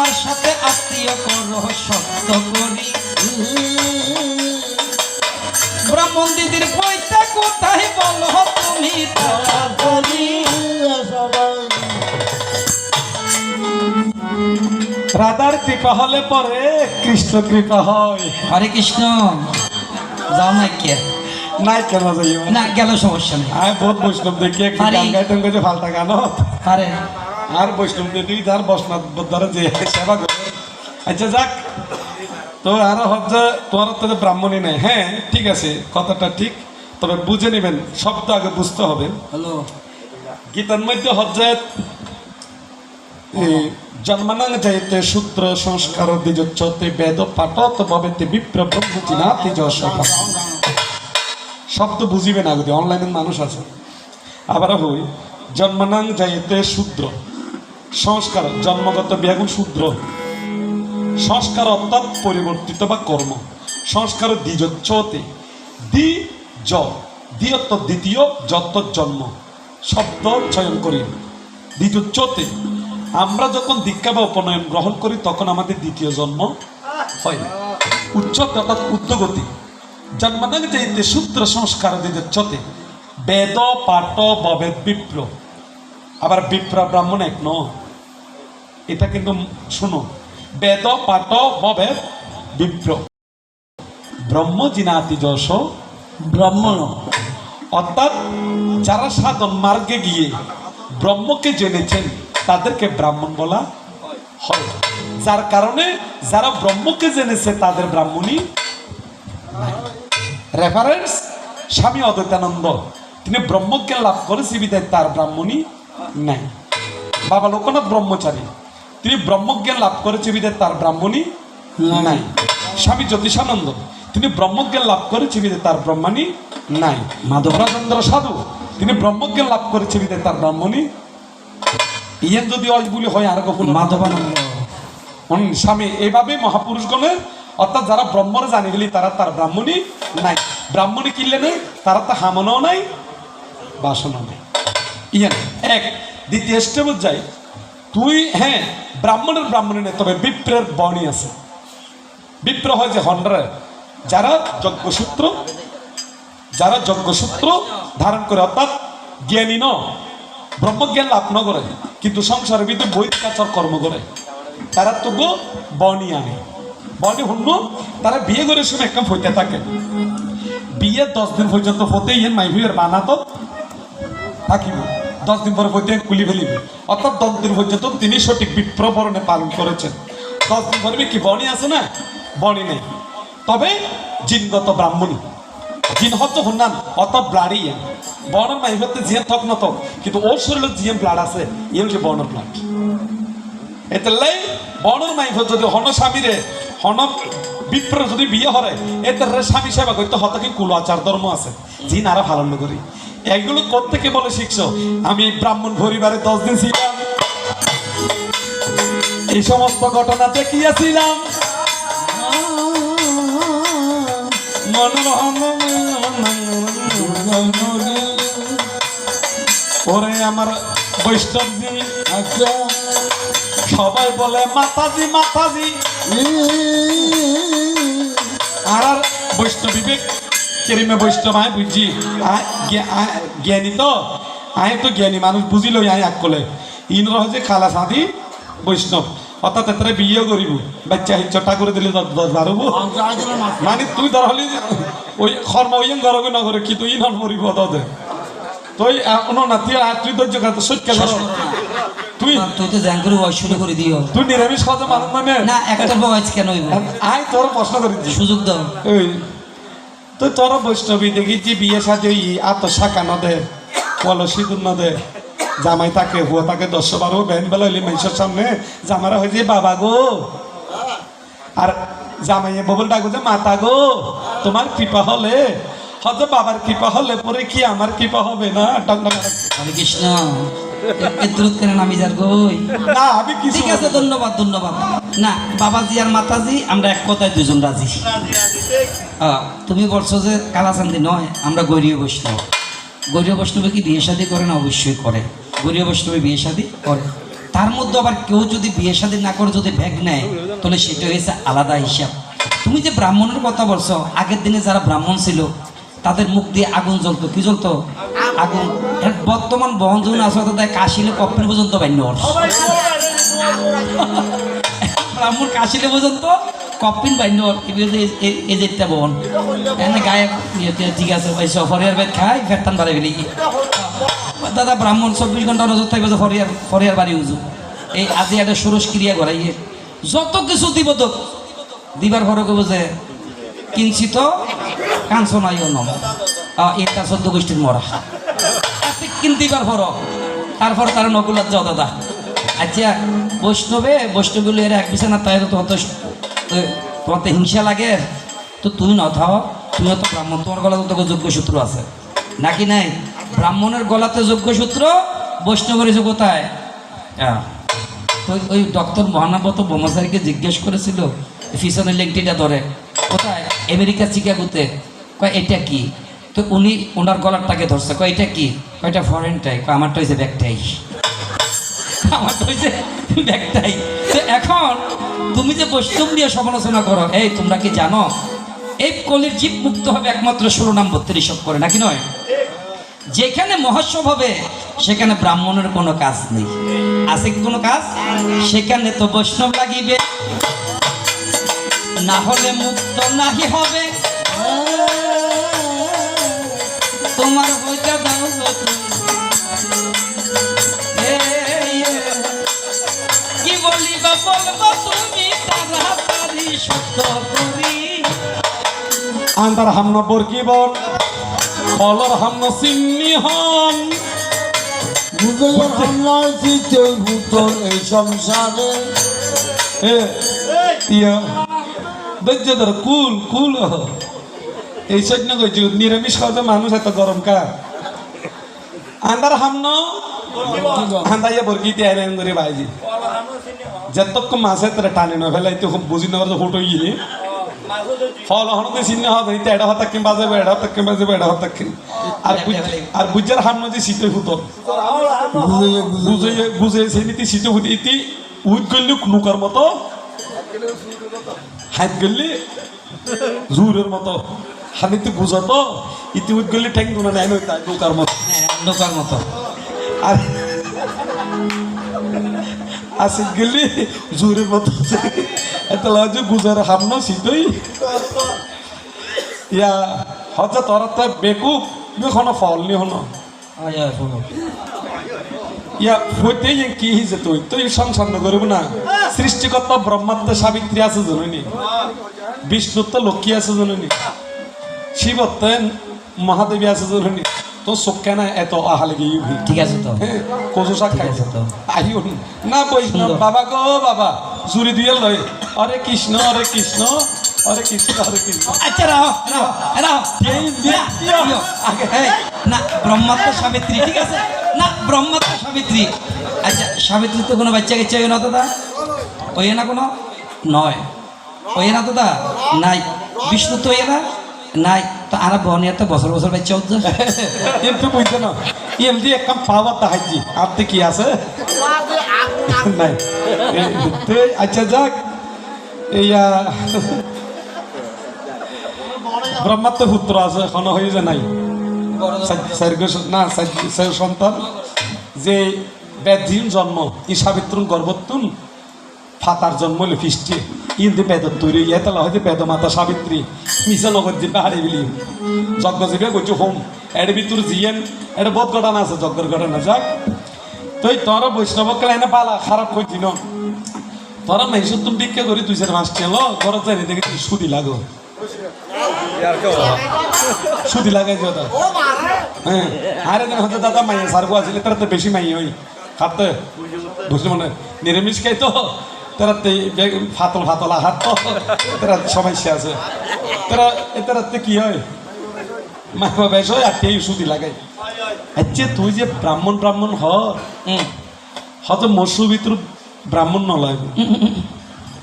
আমার সাথে আত্মীয় করো সত্য করি। ব্রাহ্মণ দিদির বইটা কোথায় বলো তুমি তাড়াতাড়ি রাধার কৃপা হলে পরে কৃষ্ণ কৃপা হয়। হরে কৃষ্ণ। যাও না কে? নাই কেন যাইও? না গেল সমস্যা নেই। আয় বহুত বৈষ্ণব দেখি। গান গাইতাম গেছে ফালতা গান আরে আর বৈষ্ণব দেখি যার বসনাথ দ্বারা যে সেবা করে। আচ্ছা যাক। তো আর হচ্ছে তোমার তো ব্রাহ্মণই নেই। হ্যাঁ ঠিক আছে কথাটা ঠিক। তবে বুঝে নেবেন শব্দ আগে বুঝতে হবে। হ্যালো। গীতার মধ্যে হচ্ছে জন্মানাং যাইতে সূত্র সংস্কার দ্বিজোচ্চতে বেদ পাঠত ভবেতে বিপ্র ব্রহ্মচিনা তেজ শব্দ বুঝিবে না যদি অনলাইনের মানুষ আছে। আবার হই জন্মানাং যাইতে শূদ্র। সংস্কার, জন্মগত ব্যাগুণ শূদ্র। সংস্কার অর্থাৎ পরিবর্তিত বা কর্ম। সংস্কার দ্বিজোচ্চতে দ্বি জ দ্বিতীয় দ্বিতীয় যত জন্ম। শব্দ চয়ন করি। দ্বিতীয়তে আমরা যখন দীক্ষা বা উপনয়ন গ্রহণ করি, তখন আমাদের দ্বিতীয় জন্ম হয়। উচ্চ অর্থাৎ উদ্যোগতি। জন্মানাং যাইতে সূত্র সংস্কার দ্বিতীয়তে বেদ, পাঠ, ববেদ, বিপ্র। আবার বিপ্র ব্রাহ্মণ এক ন এটা কিন্তু শুনো। বেদ পাঠ ববেদ বিপ্র ব্রহ্ম জিনাতি যশ। ব্রাহ্মণ অর্থাৎ যারা সাধন মার্গে গিয়ে ব্রহ্মকে জেনেছেন তাদেরকে ব্রাহ্মণ বলা হয়। যার কারণে যারা ব্রহ্মকে জেনেছে তাদের ব্রাহ্মণী রেফারেন্স স্বামী অদ্বৈতানন্দ। তিনি ব্রহ্মজ্ঞান লাভ করে বিদায় তার ব্রাহ্মণী নাই। বাবা লোকনাথ ব্রহ্মচারী। তিনি ব্রহ্মজ্ঞান লাভ করেছে বিদায় তার ব্রাহ্মণী নাই। স্বামী জ্যোতিষানন্দ তিনি ব্রহ্মজ্ঞান লাভ করেছে বিদায় তার ব্রহ্মাণী নাই। মাধবরাজেন্দ্র সাধু তিনি ব্রহ্মজ্ঞান লাভ করেছে বিদায় তার ব্রাহ্মণী ইয়েন যদি অজগুলি হয় আর কখন? মাধবানন্দ। স্বামী এইভাবে মহাপুরুষগণের অর্থাৎ যারা ব্রহ্মরে জানি গেলি তারা তার ব্রাহ্মণী নাই। ব্রাহ্মণী কিনলে নেই তারা তো হামনও নাই বাসনও নাই। ইয়ান এক দ্বিতীয় স্টেপে যাই। তুই হ্যাঁ ব্রাহ্মণের ব্রাহ্মণী নেই তবে বিপ্রের বর্ণী আছে। বিপ্র হয় যে হন্ডারে যারা যজ্ঞসূত্র যারা যজ্ঞসূত্র ধারণ করে, অর্থাৎ জ্ঞানী ন, ব্রহ্মজ্ঞান লাভ ন করে, কিন্তু সংসারের ভিতরে বৈদ কাচার কর্ম করে, তারা তবু বনি আনে। বনি হুন্ন তারা বিয়ে করে শুনে একটা হইতে থাকে। বিয়ে দশ দিন পর্যন্ত হতে ইয়ে মাই হুইয়ের বানাতো থাকিব। দশ দিন পরে হইতে কুলি ফেলিবে। অর্থাৎ দশ দিন পর্যন্ত তিনি সঠিক বিপ্রবরণে পালন করেছেন। দশ দিন পরে কি বনি আছে না? বনি নেই। তবে জিনগত ব্রাহ্মণী। জিন হচ্ছে হুন্নান অত ব্লাডই বর্ণের মাই হতে জিয়ান থক না থক, কিন্তু ওর শরীরে জিয়ান ব্লাড আছে ইয়ে হচ্ছে বর্ণের ব্লাড। এতে লাই বর্ণের মাই যদি হন স্বামীরে, হন বিপ্র যদি বিয়ে হরে, এতে স্বামী সেবা করতে হত কি কুল আচার ধর্ম আছে? জিন আরা পালন করি। এগুলো কোথেকে বলে শিখছো? আমি ব্রাহ্মণ পরিবারে দশ দিন ছিলাম। এই সমস্ত ঘটনাতে ঘটনা দেখিয়াছিলাম। ওরে আমার বৈষ্ণবজি, সবাই বলে, মাতাজি মাতাজি। আর বৈষ্ণব বিবেক, কেরিমে বৈষ্ণব আয় বুঝছি আয় জ্ঞানী তো? আয় তো জ্ঞানী মানুষ বুঝিল আয় এক কলে। ইন রহছে খালা সাদি বৈষ্ণব অর্থাৎ এতরে বিয়ে করিব বাচ্চা হিচ্ছটা করে দিলে দশ দশ মানে তুই ধর হলি ওই কর্ম ওই ঘরকে নগরে কি তুই নন মরিব তদে তুই এখনও না তুই আর তুই ধৈর্য খাতে সত্য ধর তুই তুই তো জ্ঞান করে বয়স শুরু করে দিও তুই নিরামিষ খাওয়া মানুষ মানে না একটা বয়স কেন হইব আয় তোর প্রশ্ন করেছি সুযোগ দাও। তো তোর বৈষ্ণবী দেখি যে বিয়ে সাজে আত শাখা নদে বলো সিঁদুর নদে জামাই তাকে হুয়া তাকে দশ বারো বেন বেলা হইলে মানুষের সামনে জামারা হয়ে যে বাবা গো আর জামাইয়ে ববল ডাকো যে মাতা গো তোমার কৃপা হলে হয়তো বাবার কৃপা হলে পরে কি আমার কৃপা হবে না হরে কৃষ্ণ নামি যার না আমি ঠিক আছে ধন্যবাদ ধন্যবাদ না বাবাজি আর মাতাজি আমরা এক কথায় দুজন রাজি। তুমি বলছো যে কালাচান্দি নয় আমরা গৌরীয় বৈষ্ণব। গৌরীয় বৈষ্ণবে কি বিয়ে শাদী করে না? অবশ্যই করে। গৌরীয় বৈষ্ণবে বিয়ে শাদী করে। তার মধ্যে আবার কেউ যদি বিয়ে শাদী না করে যদি ব্যাগ নেয় তাহলে সেটা হয়েছে আলাদা হিসাব। তুমি যে ব্রাহ্মণের কথা বলছো আগের দিনে যারা ব্রাহ্মণ ছিল তাদের মুখ দিয়ে আগুন জ্বলতো। কি জ্বলতো? আগুন। বর্তমান বহন যখন আসো তো তাই কাশিলে কপ্পের পর্যন্ত বান্য ব্রাহ্মণ কাশিলে পর্যন্ত কপিন বাইন্য এই যে একটা বোন। এনে গায়ে ঠিক আছে ভাই ফরিয়ার বেদ খাই ফেরতান বাড়ি কি? দাদা, ব্রাহ্মণ চব্বিশ ঘণ্টা নজর থাকবে যে ফরিয়ার ফরিয়ার বাড়ি উজু। এই আজি একটা ষোড়শ ক্রিয়া করাইয়ে যত কিছু দিব তো, দিবার ঘরে কব যে কিনছি তো কাঞ্চনাইও নম এটা চোদ্দ গোষ্ঠীর মরা। এত কিনতিবার ফর তারপর তার নকুলার যাও দাদা। আচ্ছা বৈষ্ণবে, বৈষ্ণবগুলো এরা এক বিছানা তাই তো তোমার তোমার হিংসা লাগে। তো তুমি ন থাও তুমিও তো ব্রাহ্মণ, তোমার গলাতে তো যোগ্য সূত্র আছে। নাকি নাই? ব্রাহ্মণের গলাতে যোগ্য সূত্র বৈষ্ণবের কোথায় হ্যাঁ। তো ওই ডক্টর মহানাবত ব্রহ্মচারীকে জিজ্ঞেস করেছিল ফিশনের লেংটিটা ধরে, কোথায়? আমেরিকা, চিকাগোতে। কয়, এটা কি? তো উনি ওনার গলারটাকে ধরছে, কয়, এটা কি? কয়টা ফরেনটাই কয় আমারটা হয়েছে ব্যাগটাই আমারটা হয়েছে ব্যাগটাই। তো এখন তুমি যে বৈষ্ণব নিয়ে সমালোচনা করো, এই তোমরা কি জানো? এই কলির জীব মুক্ত হবে একমাত্র ষোলো নাম বত্রিশ করে নাকি নয়? যেখানে মহোৎসব হবে, সেখানে ব্রাহ্মণের কোনো কাজ নেই। আছে কি কোনো কাজ? সেখানে তো বৈষ্ণব লাগিবে। না হলে মুক্ত নাহি হবে। তোমার হইতে দাও আন্দার হামন বরকিবন কলর হামন সিন্নি হন। ভূতের হামলায় দিতে ভূতর এই সংসারে। এ ধৈর্য কুল কুল হ। এই সৈন্য কইছি নিরামিষ খাওয়া মানুষ এত গরম কা? আন্দার হামন আন্দা ইয়া বরকি তে আইলেন করে বাইজি যতক্ষণ মাসে টানে না ফেলাই তো বুঝি না পারতো ফটো গিয়ে ফল হনতে চিহ্ন হত হইতে এটা হতাক কিম বাজাবে এটা হতাক কিম বাজাবে এটা হতাক আর বুঝ- আর বুঝার হামন যে শীতে হুতো বুঝে বুঝে বুঝে বুঝে সেই নীতি শীতে হুতি ইতি উইট করলে নুকার মতো। হাত গেলে জুরের মতো। হানিতে বুঝাতো ইতি উইট করলে ঠ্যাং দুনা নেয় নয় তাই নুকার মতো। হ্যাঁ লোকার মতো। আর আসি গেলে জোরের মতো এত লাগে গুজার হামনো শীতই ইয়া হচ্ছে তোর তো বেকুব এখনও ফল নি। হনো ইয়া হইতে কি হিসে তুই? তুই সংসার নগরিব না। সৃষ্টিকর্তা ব্রহ্মাত্ম সাবিত্রী আছে জননী। বিষ্ণুত্ব লক্ষ্মী আছে জননী। শিবত্ব মহাদেবী আছে জননী। তো চোখে না এত আহালে গিয়ে ঠিক আছে তো। কচু শাক খাইছে। তো। আহিও নি। সুন্দর। বাবা গো বাবা জুড়ি দিয়ে লয় হরে কৃষ্ণ হরে কৃষ্ণ হরে কৃষ্ণ হরে কৃষ্ণ। আচ্ছা রাও রাও রাও না, আগে, না ব্রহ্মাত্ম সাবিত্রী ঠিক আছে? না ব্রহ্মাত্ম সাবিত্রী। আচ্ছা সাবিত্রী তো কোনো বাচ্চা কাচ্চা না দাদা? ওই না কোনো? নয়। ওই না দাদা? নাই। বিষ্ণু তো ওই না? নাই। তো আর বনিয়া তো বছর বছর বাচ্চা হচ্ছে কিন্তু বুঝতে না। এমনি একটা পাওয়ার তাহাইছি আপনি কি আছে? নাই। আচ্ছা যাক। এইয়া ব্রহ্মাত্ম পুত্র আছে এখনও হয়ে যে নাই। না সন্তান। যে ব্যাধিন জন্ম ই সাবিত্রুন গর্ভত্তুন ফাতার জন্ম হইলে ফিস্টি ইন্দি বেদত তৈরি এতলা হয়তো বেদ মাতা সাবিত্রী। মিশা নগর দিবে হারি বিলি। যজ্ঞ জিবে করছি হোম। এর ভিতর জিয়েন এটা বহুত ঘটনা আছে, যজ্ঞর ঘটনা। যাক তুই তোর বৈষ্ণব এনে পালা, খারাপ করছি ন তোরা মেহিস তুমি ভিক্ষা করি দুই চার মাস চেল ঘরত যাই দেখি তুই সুদি লাগো। সুদি লাগাই যত হ্যাঁ আরে দিন হয়তো দাদা, মাইয়া সারগো আসলে তারা তো বেশি মাই হই। খাতে বুঝলি মানে নিরামিষ খাই তো। তারা ফাতল ফাতল আহার তো তারা সমস্যা আছে। তারা তারাতে কি হয়? মা বাবা এসো আর তেই সুদি লাগাই আচ্ছা তুই যে ব্রাহ্মণ ব্রাহ্মণ হ হুম। হয়তো মসু ভিতর ব্রাহ্মণ নলয়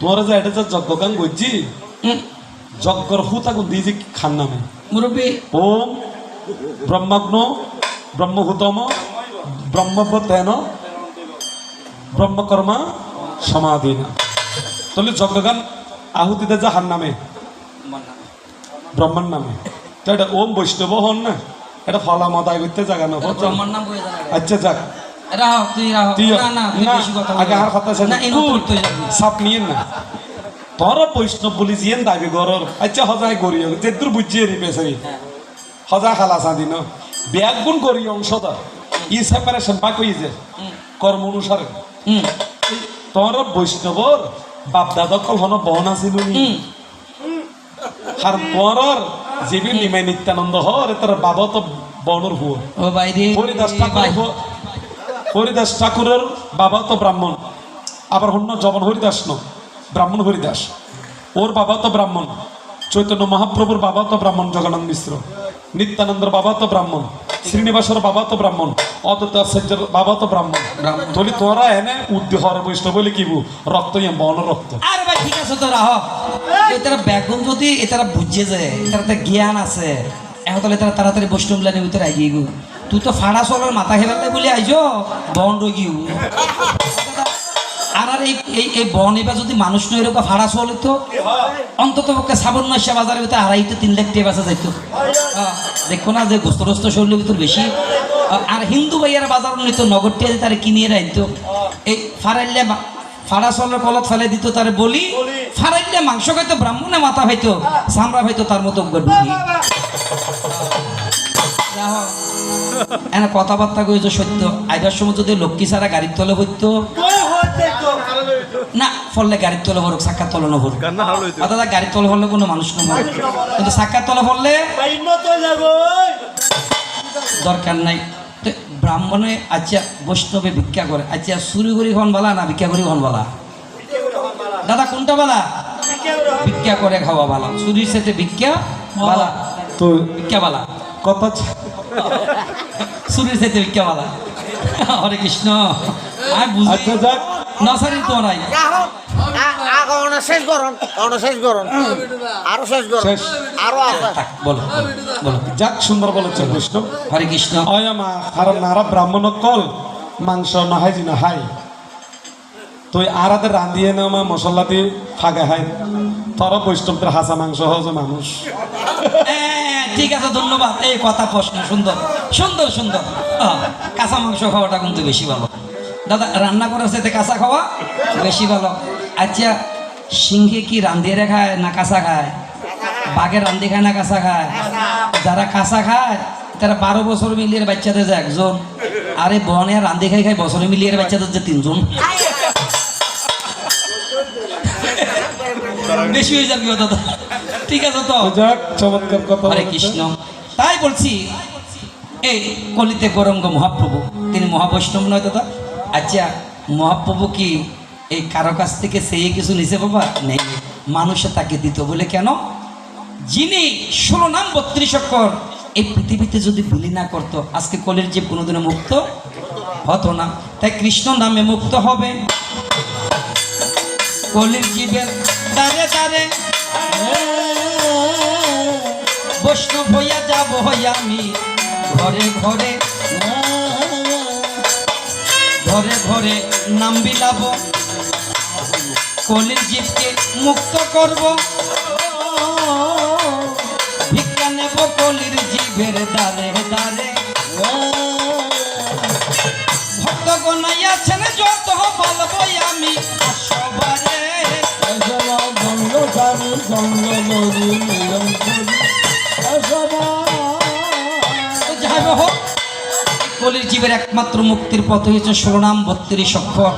তোরা যে এটা যে করছি হুম। যজ্ঞর হুতাগুন দিয়ে যে খান নামে। মুরব্বী। ওম ব্রহ্মগ্ন ব্রহ্মহুতম ব্রহ্মতেন ব্রহ্মকর্মা সমাধি না। তাহলে যজ্ঞগান আহুতিতে যাহার নামে। ব্রহ্মার নামে। তো এটা ওম বৈষ্ণব হন না? এটা ফলা মদায় করতে জায়গা না বুঝছ? ব্রহ্মার নাম বলে জানা গেছে। আচ্ছা যাক। তোর বৈষ্ণব বলি জিয়েন দাবি গরর আচ্ছা হজায় গরিয় যে দূর বুঝিয়ে রি পেছারি হজা খালা সাদি ব্যাগ গুণ অংশটা ই সেপারেশন পা যে কর্ম অনুসারে। তোর বৈষ্ণবর বাপ দাদা কল বন বহন আছিল আর তোর যেবি নিমাই নিত্যানন্দ হর তোর বাবা তো বনর হুয়। হরিদাস ঠাকুর হরিদাস ঠাকুরের বাবা তো ব্রাহ্মণ। আবার হন্য জবন হরিদাস ন ব্রাহ্মণ হরিদাস। ওর বাবা তো ব্রাহ্মণ। চৈতন্য মহাপ্রভুর বাবা তো ব্রাহ্মণ জগন্নাথ মিশ্র। নিত্যানন্দের বাবা তো ব্রাহ্মণ শ্রীনিবাসের বাবা তো ব্রাহ্মণ অদ্বৈত আচার্যের বাবা তো ব্রাহ্মণ। তলি তোরা এনে উদ্দেহর বৈষ্ণব বলে কিবু রক্ত ইয়ে বন রক্ত। আর ভাই ঠিক আছে তো রাহ। এটারা ব্যাগুন যদি এটারা বুঝে যায় এটাতে জ্ঞান আছে এখন তাহলে তারা তাড়াতাড়ি বৈষ্ণব লাইনের ভিতরে আইয়ে গু। তুই তো ফাড়া চলার মাথা খেলালে বলে আইজ বন রগিও আর এই যদি মানুষ নয়, এরকম তো অন্তত পক্ষে মাসে বাজারের ভিতরে তিন লাখ বাঁচা যাইতো। দেখো না যে ভিতর বেশি। আর হিন্দু বাজার নিত নগর টিয়া কিনিয়ে এই ফাড়াইলে মা- ফাড়া চলের কলত ফেলে দিত তার বলি। ফাড়াইলে মাংস খাইতো ব্রাহ্মণে মাথা হইতো সামরা হইতো তার মতো এনে কথাবার্তা কই যে সত্য। আইবার সময় যদি লক্ষ্মী ছাড়া গাড়ির তলে হইতো না ফললে গাড়ির তলে ভরুক সাক্ষাৎ তলে না ভরুক। অর্থাৎ গাড়ির তলে ফললে কোনো মানুষ না মরে। কিন্তু সাক্ষাৎ তলে ফললে দরকার নাই। তো ব্রাহ্মণে আচ্ছা বৈষ্ণবে ভিক্ষা করে। আচ্ছা চুরি করি হন বালা না ভিক্ষা করি হন বালা। দাদা কোনটা বালা? ভিক্ষা করে খাওয়া বালা। চুরির সাথে ভিক্ষা বালা। তো ভিক্ষা বালা। কথা ছ- চুরির সাথে ভিক্ষা বালা। হরে কৃষ্ণ। আর বুঝি আচ্ছা যাক। নসারি তো নাই। শেষ করুন শেষ করুন আরও শেষ করুন। আরও বলো বলো। যাক সুন্দর বলেছে বৈষ্ণব হরে কৃষ্ণ। অয়মা কারণ নারা ব্রাহ্মণ কল মাংস নহাই জি নাহাই তুই আরাদের রান্ধিয়ে নেওয়া মশলা দিয়ে ফাগে হাই। তোর বৈষ্ণবদের হাসা মাংস হচ্ছে মানুষ। হ্যাঁ, ঠিক আছে ধন্যবাদ। এই কথা প্রশ্ন সুন্দর। সুন্দর সুন্দর। আহ, কাঁচা মাংস খাওয়াটা কিন্তু বেশি ভালো। দাদা রান্না করার সাথে কাঁচা খাওয়া বেশি ভালো। আচ্ছা সিংহে কি রান্ধিয়ে খায় না কাঁচা খায়? বাঘে রান্ধি খায় না কাঁচা খায়? যারা কাঁচা খায় তারা বারো বছর মিলিয়ে বাচ্চাদের যে একজন। আরে বনে রান্ধি খাই খাই বছরে মিলিয়ে বাচ্চাদের যে তিনজন। বেশি হয়ে যাবে দাদা। ঠিক আছে তো? চমৎকার কথা হরে কৃষ্ণ। তাই বলছি এই কলিতে গৌরঙ্গ মহাপ্রভু। তিনি মহাবৈষ্ণব নয় দাদা। আচ্ছা মহাপ্রভু কি এই কারও কাছ থেকে সেই কিছু নিছে বাবা? নেই। মানুষে তাকে দিত বলে কেন? যিনি ষোলো নাম বত্রিশ অক্ষর, এই পৃথিবীতে যদি বিলি না করতো, আজকে কলির জীব কোনোদিনও মুক্ত হতো না। তাই কৃষ্ণ নামে মুক্ত হবে। কলির জীবের দাঁড়ে দাঁড়ে বৈষ্ণব হইয়া যাব হইয়া আমি। ঘরে ঘরে ঘরে ঘরে নাম বিলাব। কলির জীবকে মুক্ত করব। ভিক্ষা নেব কলির জীবের দ্বারে। জীবের একমাত্র মুক্তির পথ হয়েছে ষোলনাম বত্রিশ অক্ষর।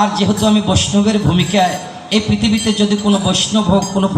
আর যেহেতু আমি বৈষ্ণবের ভূমিকায়, এই পৃথিবীতে যদি কোনো বৈষ্ণব হোক, কোনো